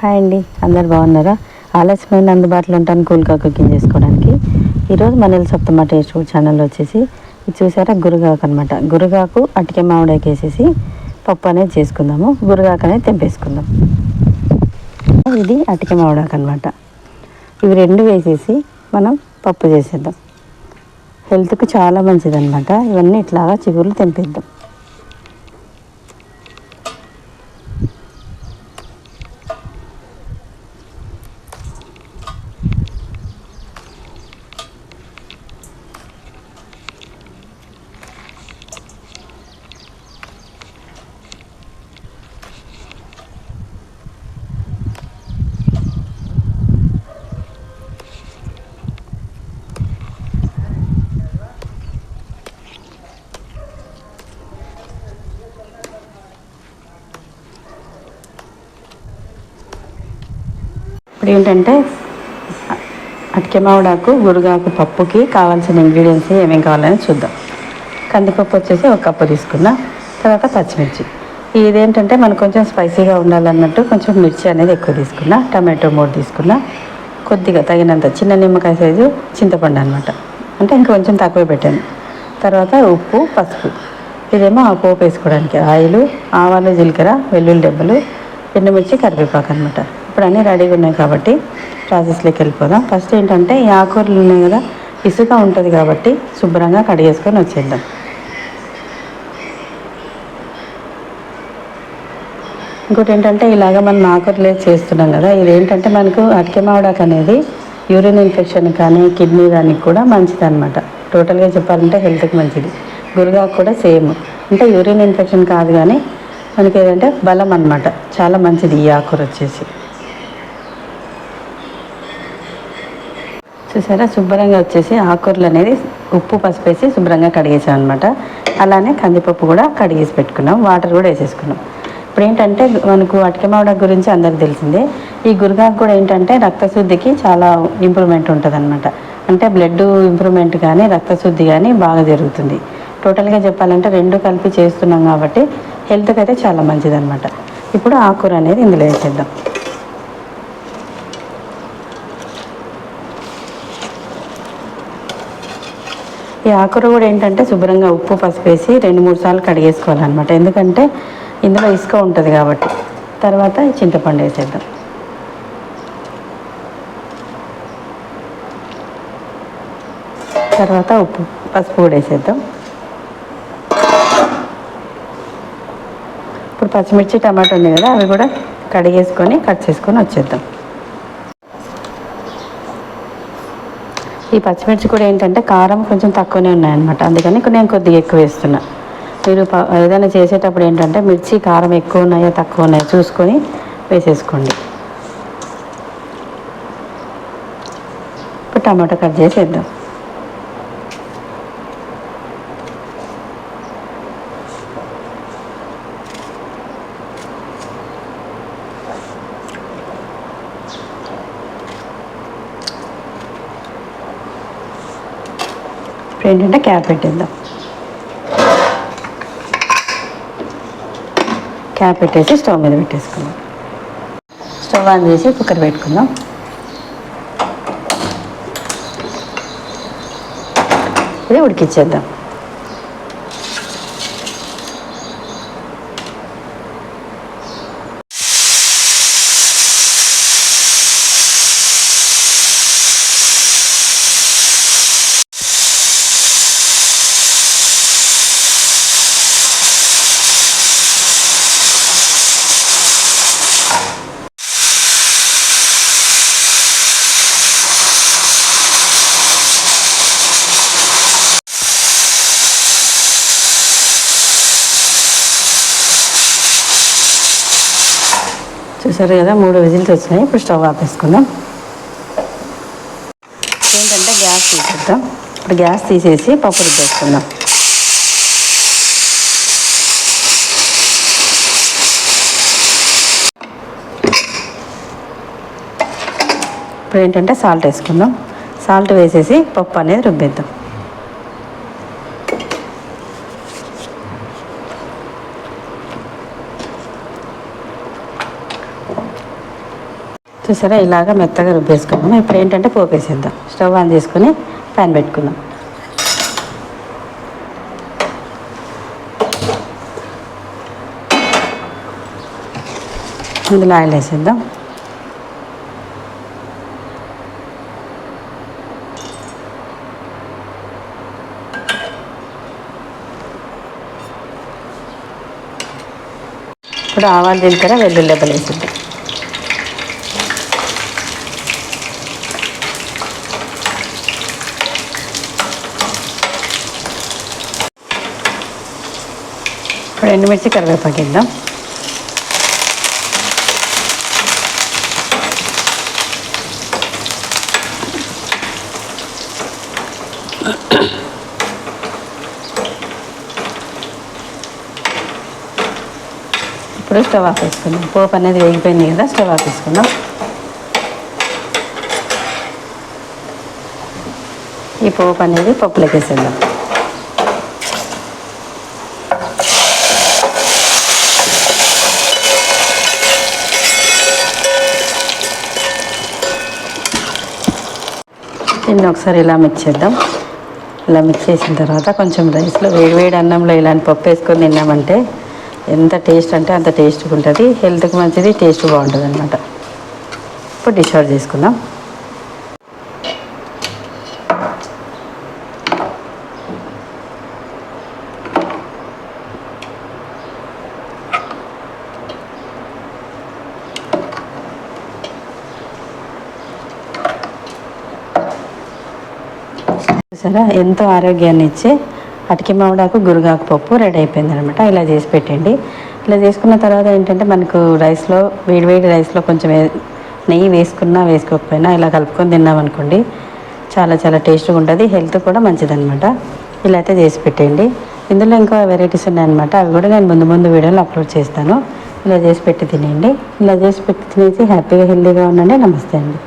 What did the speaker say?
Hi అండి అందరు బాగున్నారా? ఆలస్యమైన అందుబాటులో ఉంటాను కూల్గా కుకింగ్ చేసుకోవడానికి. ఈరోజు మన సప్తమ టేస్ట్ ఫుడ్ ఛానల్ వచ్చేసి చూసారా? గురుగాకు అనమాట గురుగాకు అటిక మామిడాకి వేసేసి పప్పు అనేది చేసుకుందాము. గురుగాకు అనేది తెంపేసుకుందాం. ఇది అటిక మామిడాకు అనమాట ఇవి రెండు వేసేసి మనం పప్పు చేసేద్దాం. హెల్త్కి చాలా మంచిదనమాట ఇవన్నీ ఇట్లాగా చిగురులు తెంపేద్దాం. ఏంటంటే అటికెమావుడాకు గురుగాకు పప్పుకి కావాల్సిన ఇంగ్రీడియంట్స్ ఏమేమి కావాలని చూద్దాం. కందిపప్పు వచ్చేసి ఒక కప్పు తీసుకున్నా తర్వాత పచ్చిమిర్చి. ఇదేంటంటే మనకు కొంచెం స్పైసీగా ఉండాలన్నట్టు కొంచెం మిర్చి అనేది ఎక్కువ తీసుకున్నా టమాటో మూడు తీసుకున్నా కొద్దిగా తగినంత చిన్న నిమ్మకాయ సైజు చింతపండు అనమాట అంటే ఇంకొంచెం తక్కువ పెట్టాను. తర్వాత ఉప్పు పసుపు. ఇదేమో ఆ పోపు వేసుకోవడానికి ఆయిల్ ఆవాలు జీలకర్ర వెల్లుల్లి దెబ్బలు ఎండుమిర్చి కరివేపాకు అనమాట ఇప్పుడు అన్నీ రెడీగా ఉన్నాయి కాబట్టి ప్రాసెస్లోకి వెళ్ళిపోదాం. ఫస్ట్ ఏంటంటే ఈ ఆకూరలు ఉన్నాయి కదా ఇసుక ఉంటుంది కాబట్టి శుభ్రంగా కడిగేసుకొని వచ్చేద్దాం. ఇంకోటి ఏంటంటే ఇలాగ మనం ఆకూరలే చేస్తున్నాం కదా ఇది ఏంటంటే మనకు అటికె అనేది యూరిన్ ఇన్ఫెక్షన్ కానీ కిడ్నీ దానికి కూడా మంచిది అనమాట టోటల్గా చెప్పాలంటే హెల్త్కి మంచిది. గురుగాకు కూడా సేమ్ అంటే యూరిన్ ఇన్ఫెక్షన్ కాదు కానీ మనకి ఏంటంటే బలం అనమాట చాలా మంచిది ఈ ఆకుకూర వచ్చేసి. చూసారా? శుభ్రంగా వచ్చేసి ఆకూరలు అనేది ఉప్పు పసుపు వేసి శుభ్రంగా కడిగేసాం అనమాట అలానే కందిపప్పు కూడా కడిగేసి పెట్టుకున్నాం. వాటర్ కూడా వేసేసుకున్నాం. ఇప్పుడు ఏంటంటే మనకు అటిక గురించి అందరికి తెలిసిందే. ఈ గురగాకు కూడా ఏంటంటే రక్తశుద్ధికి చాలా ఇంప్రూవ్మెంట్ ఉంటుంది అనమాట అంటే బ్లడ్ ఇంప్రూవ్మెంట్ కానీ రక్తశుద్ధి కానీ బాగా జరుగుతుంది. టోటల్గా చెప్పాలంటే రెండు కలిపి చేస్తున్నాం కాబట్టి హెల్త్కి అయితే చాలా మంచిదన్నమాట. ఇప్పుడు ఆకుకూర అనేది ఇందులో వేసేద్దాం. ఈ ఆకుర కూడా ఏంటంటే శుభ్రంగా ఉప్పు పసుపు వేసి రెండు మూడు సార్లు కడిగేసుకోవాలన్నమాట. ఎందుకంటే ఇందులో ఇసుక ఉంటుంది కాబట్టి. తర్వాత చింతపండు వేసేద్దాం. తర్వాత ఉప్పు పసుపు కూడా వేసేద్దాం. ఇప్పుడు పచ్చిమిర్చి టమాటో ఉంది కదా అవి కూడా కడిగేసుకొని కట్ చేసుకొని వచ్చేద్దాం. ఈ పచ్చిమిర్చి కూడా ఏంటంటే కారం కొంచెం తక్కువనే ఉన్నాయన్నమాట. అందుకని నేను కొద్దిగా ఎక్కువ వేస్తున్నా. మీరు ఏదైనా చేసేటప్పుడు ఏంటంటే మిర్చి కారం ఎక్కువ ఉన్నాయో తక్కువ ఉన్నాయో చూసుకొని వేసేసుకోండి. ఇప్పుడు టమాటో కట్ చేసేద్దాం. ఏంటంటే క్యాప్ పెట్టేద్దాం. క్యాప్ పెట్టేసి స్టవ్ మీద పెట్టేసుకుందాం. స్టవ్ ఆన్ చేసి కుక్కర్ పెట్టుకుందాం. ఇది ఉడికిచ్చేద్దాం. చూసారు కదా మూడు విజిల్స్ వచ్చినాయి. ఇప్పుడు స్టవ్ ఆపేసుకుందాం. ఏంటంటే గ్యాస్ తీసేద్దాం ఇప్పుడు గ్యాస్ తీసేసి పప్పు రుబ్బేసుకుందాం. ఇప్పుడు ఏంటంటే సాల్ట్ వేసుకుందాం. సాల్ట్ వేసేసి పప్పు అనేది రుబ్బేద్దాం. చూసారా? ఇలాగ మెత్తగా రుబ్బేసుకున్నాము. ఇప్పుడు ఏంటంటే పోపు వేసేద్దాం. స్టవ్ ఆన్ చేసుకుని ప్యాన్ పెట్టుకుందాం. ఇందులో ఆయిల్ వేసేద్దాం. ఇప్పుడు ఆవాలు జీలకర్ర వెల్లుల్లి దెబ్బలు వేసేద్దాం. ఇప్పుడు ఎండుమిర్చి కరివేపాకు ఇద్దాం ఇప్పుడు స్టవ్ ఆఫ్ వేసుకుందాం పోపు అనేది వేగిపోయింది కదా స్టవ్ ఆఫ్ వేసుకుందాం ఈ పోపు అనేది పప్పులోకి వేసేద్దాం. దీన్ని ఒకసారి ఇలా మిక్స్ చేద్దాం. ఇలా మిక్స్ చేసిన తర్వాత కొంచెం రైస్లో వేడివేడి అన్నంలో ఇలాంటి పప్పు వేసుకొని తిన్నామంటే ఎంత టేస్ట్ అంటే అంత టేస్ట్గా ఉంటుంది. హెల్త్కి మంచిది టేస్ట్ బాగుంటుంది అనమాట ఇప్పుడు డిష్ అవుట్ చేసుకుందాం. చూసారా ఎంతో ఆరోగ్యాన్ని ఇచ్చే అటికి మామిడాకు గురుగాకు పప్పు రెడీ అయిపోయింది అనమాట ఇలా చేసి పెట్టండి. ఇలా చేసుకున్న తర్వాత ఏంటంటే మనకు రైస్లో వేడివేడి రైస్లో కొంచెం నెయ్యి వేసుకున్నా వేసుకోకపోయినా ఇలా కలుపుకొని తిన్నామనుకోండి చాలా చాలా టేస్ట్గా ఉంటుంది. హెల్త్ కూడా మంచిదనమాట. ఇలా అయితే చేసి పెట్టండి. ఇందులో ఇంకా వెరైటీస్ ఉన్నాయన్నమాట. అవి కూడా నేను ముందు ముందు వీడియోలో అప్లోడ్ చేస్తాను. ఇలా చేసి పెట్టి తినండి ఇలా చేసి పెట్టి తినేసి హ్యాపీగా హెల్తీగా ఉండండి. నమస్తే అండి.